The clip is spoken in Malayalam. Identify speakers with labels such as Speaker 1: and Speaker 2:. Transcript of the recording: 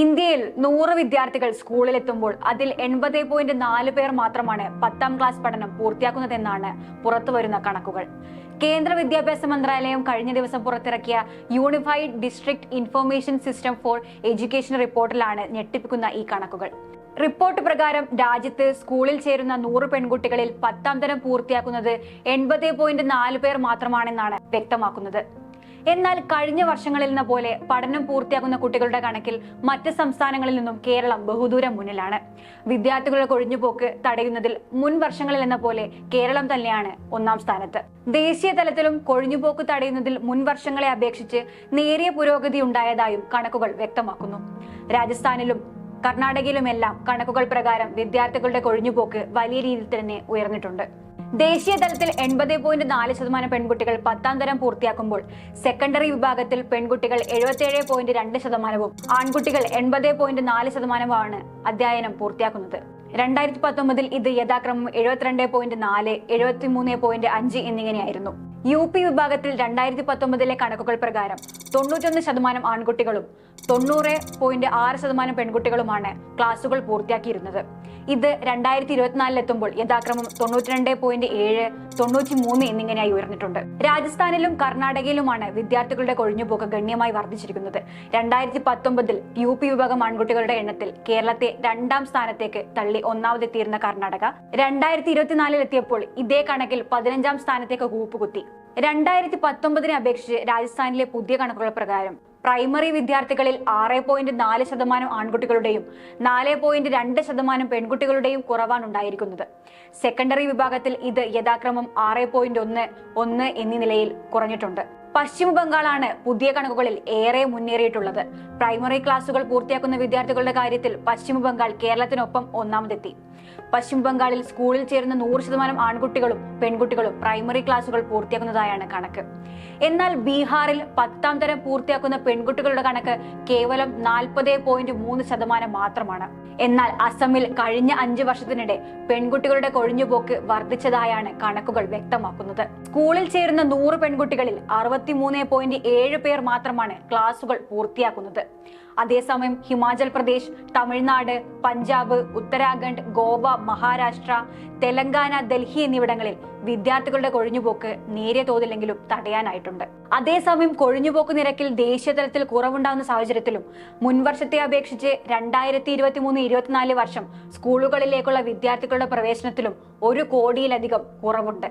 Speaker 1: ഇന്ത്യയിൽ നൂറ് വിദ്യാർത്ഥികൾ സ്കൂളിലെത്തുമ്പോൾ അതിൽ എൺപത് പോയിന്റ് നാല് പേർ മാത്രമാണ് പത്താം ക്ലാസ് പഠനം പൂർത്തിയാക്കുന്നതെന്നാണ് പുറത്തുവരുന്ന കണക്കുകൾ. കേന്ദ്ര വിദ്യാഭ്യാസ മന്ത്രാലയം കഴിഞ്ഞ ദിവസം പുറത്തിറക്കിയ unified district information system for education റിപ്പോർട്ടിലാണ് ഞെട്ടിപ്പിക്കുന്ന ഈ കണക്കുകൾ. റിപ്പോർട്ട് പ്രകാരം രാജ്യത്ത് സ്കൂളിൽ ചേരുന്ന നൂറ് പെൺകുട്ടികളിൽ പത്താം തരം പൂർത്തിയാക്കുന്നത് എൺപത് പോയിന്റ് നാല് പേർ മാത്രമാണെന്നാണ് വ്യക്തമാക്കുന്നത്. എന്നാൽ കഴിഞ്ഞ വർഷങ്ങളിൽ നിന്ന് പോലെ പഠനം പൂർത്തിയാക്കുന്ന കുട്ടികളുടെ കണക്കിൽ മറ്റ് സംസ്ഥാനങ്ങളിൽ നിന്നും കേരളം ബഹുദൂരം മുന്നിലാണ്. വിദ്യാർത്ഥികളുടെ കൊഴിഞ്ഞുപോക്ക് തടയുന്നതിൽ മുൻ വർഷങ്ങളിൽ എന്ന പോലെ കേരളം തന്നെയാണ് ഒന്നാം സ്ഥാനത്ത്. ദേശീയ തലത്തിലും കൊഴിഞ്ഞുപോക്ക് തടയുന്നതിൽ മുൻ വർഷങ്ങളെ അപേക്ഷിച്ച് നേരിയ പുരോഗതി ഉണ്ടായതായും കണക്കുകൾ വ്യക്തമാക്കുന്നു. രാജസ്ഥാനിലും കർണാടകയിലുമെല്ലാം കണക്കുകൾ പ്രകാരം വിദ്യാർത്ഥികളുടെ കൊഴിഞ്ഞുപോക്ക് വലിയ രീതിയിൽ തന്നെ ഉയർന്നിട്ടുണ്ട്. ദേശീയ തലത്തിൽ എൺപത് പോയിന്റ് നാല് ശതമാനം പെൺകുട്ടികൾ പത്താം തരം പൂർത്തിയാക്കുമ്പോൾ സെക്കൻഡറി വിഭാഗത്തിൽ പെൺകുട്ടികൾ എഴുപത്തിയേഴ് പോയിന്റ് രണ്ട് ശതമാനവും ആൺകുട്ടികൾ എൺപത് പോയിന്റ് നാല് ശതമാനവുമാണ് അധ്യയനം പൂർത്തിയാക്കുന്നത്. രണ്ടായിരത്തി പത്തൊമ്പതിൽ ഇത് യഥാക്രമം എഴുപത്തിരണ്ട് പോയിന്റ് നാല് എഴുപത്തി മൂന്ന് പോയിന്റ് അഞ്ച് എന്നിങ്ങനെയായിരുന്നു. യു പി വിഭാഗത്തിൽ രണ്ടായിരത്തി പത്തൊമ്പതിലെ കണക്കുകൾ പ്രകാരം തൊണ്ണൂറ്റൊന്ന് ശതമാനം ആൺകുട്ടികളും തൊണ്ണൂറ് പോയിന്റ് ആറ് ശതമാനം പെൺകുട്ടികളുമാണ് ക്ലാസുകൾ പൂർത്തിയാക്കിയിരുന്നത്. ഇത് രണ്ടായിരത്തി ഇരുപത്തിനാലിൽ എത്തുമ്പോൾ യഥാക്രമം തൊണ്ണൂറ്റിരണ്ട് പോയിന്റ് ഏഴ് തൊണ്ണൂറ്റി മൂന്ന് എന്നിങ്ങനെയായി ഉയർന്നിട്ടുണ്ട്. രാജസ്ഥാനിലും കർണാടകയിലുമാണ് വിദ്യാർത്ഥികളുടെ കൊഴിഞ്ഞുപോക്ക് ഗണ്യമായി വർദ്ധിച്ചിരിക്കുന്നത്. രണ്ടായിരത്തി പത്തൊമ്പതിൽ യു പി വിഭാഗം ആൺകുട്ടികളുടെ എണ്ണത്തിൽ കേരളത്തെ രണ്ടാം സ്ഥാനത്തേക്ക് തള്ളി ഒന്നാമതെത്തിയിരുന്ന കർണാടക. രണ്ടായിരത്തി ഇരുപത്തിനാലിൽ എത്തിയപ്പോൾ ഇതേ കണക്കിൽ പതിനഞ്ചാം സ്ഥാനത്തേക്ക് കൂപ്പുകുത്തി. രണ്ടായിരത്തി പത്തൊമ്പതിനെ അപേക്ഷിച്ച് രാജസ്ഥാനിലെ പുതിയ കണക്കുകൾ പ്രകാരം പ്രൈമറി വിദ്യാർത്ഥികളിൽ ആറ് പോയിന്റ് നാല് ശതമാനം ആൺകുട്ടികളുടെയും നാല് പോയിന്റ് രണ്ട് ശതമാനം പെൺകുട്ടികളുടെയും കുറവാണ് ഉണ്ടായിരിക്കുന്നത്. സെക്കൻഡറി വിഭാഗത്തിൽ ഇത് യഥാക്രമം ആറ് പോയിന്റ് ഒന്ന് ഒന്ന് എന്നീ നിലയിൽ കുറഞ്ഞിട്ടുണ്ട്. പശ്ചിമ ബംഗാളാണ് പുതിയ കണക്കുകളിൽ ഏറെ മുന്നേറിയിട്ടുള്ളത്. പ്രൈമറി ക്ലാസുകൾ പൂർത്തിയാക്കുന്ന വിദ്യാർത്ഥികളുടെ കാര്യത്തിൽ പശ്ചിമ ബംഗാൾ കേരളത്തിനൊപ്പം ഒന്നാമതെത്തി. പശ്ചിമ ബംഗാളിൽ സ്കൂളിൽ ചേരുന്ന നൂറ് ശതമാനം ആൺകുട്ടികളും പെൺകുട്ടികളും പ്രൈമറി ക്ലാസുകൾ പൂർത്തിയാക്കുന്നതായാണ് കണക്ക്. എന്നാൽ ബീഹാറിൽ പത്താം തരം പൂർത്തിയാക്കുന്ന പെൺകുട്ടികളുടെ കണക്ക് കേവലം നാൽപ്പത് പോയിന്റ് മൂന്ന് ശതമാനം മാത്രമാണ്. എന്നാൽ അസമിൽ കഴിഞ്ഞ അഞ്ചു വർഷത്തിനിടെ പെൺകുട്ടികളുടെ കൊഴിഞ്ഞുപോക്ക് വർദ്ധിച്ചതായാണ് കണക്കുകൾ വ്യക്തമാക്കുന്നത്. സ്കൂളിൽ ചേരുന്ന നൂറ് പെൺകുട്ടികളിൽ അറുപത്തിമൂന്ന് പോയിന്റ് ഏഴ് പേർ മാത്രമാണ് ക്ലാസുകൾ പൂർത്തിയാക്കുന്നത്. അതേസമയം ഹിമാചൽ പ്രദേശ് തമിഴ്നാട് പഞ്ചാബ് ഉത്തരാഖണ്ഡ് ഗോവ മഹാരാഷ്ട്ര തെലങ്കാന ഡൽഹി എന്നിവിടങ്ങളിൽ വിദ്യാർത്ഥികളുടെ കൊഴിഞ്ഞുപോക്ക് നേരിയ തോതിലെങ്കിലും തടയാനായിട്ടുണ്ട്. അതേസമയം കൊഴിഞ്ഞുപോക്ക് നിരക്കിൽ ദേശീയ തലത്തിൽ കുറവുണ്ടാകുന്ന സാഹചര്യത്തിലും മുൻവർഷത്തെ അപേക്ഷിച്ച് രണ്ടായിരത്തി ഇരുപത്തി മൂന്ന് ഇരുപത്തിനാല് വർഷം സ്കൂളുകളിലേക്കുള്ള വിദ്യാർത്ഥികളുടെ പ്രവേശനത്തിലും ഒരു കോടിയിലധികം കുറവുണ്ട്.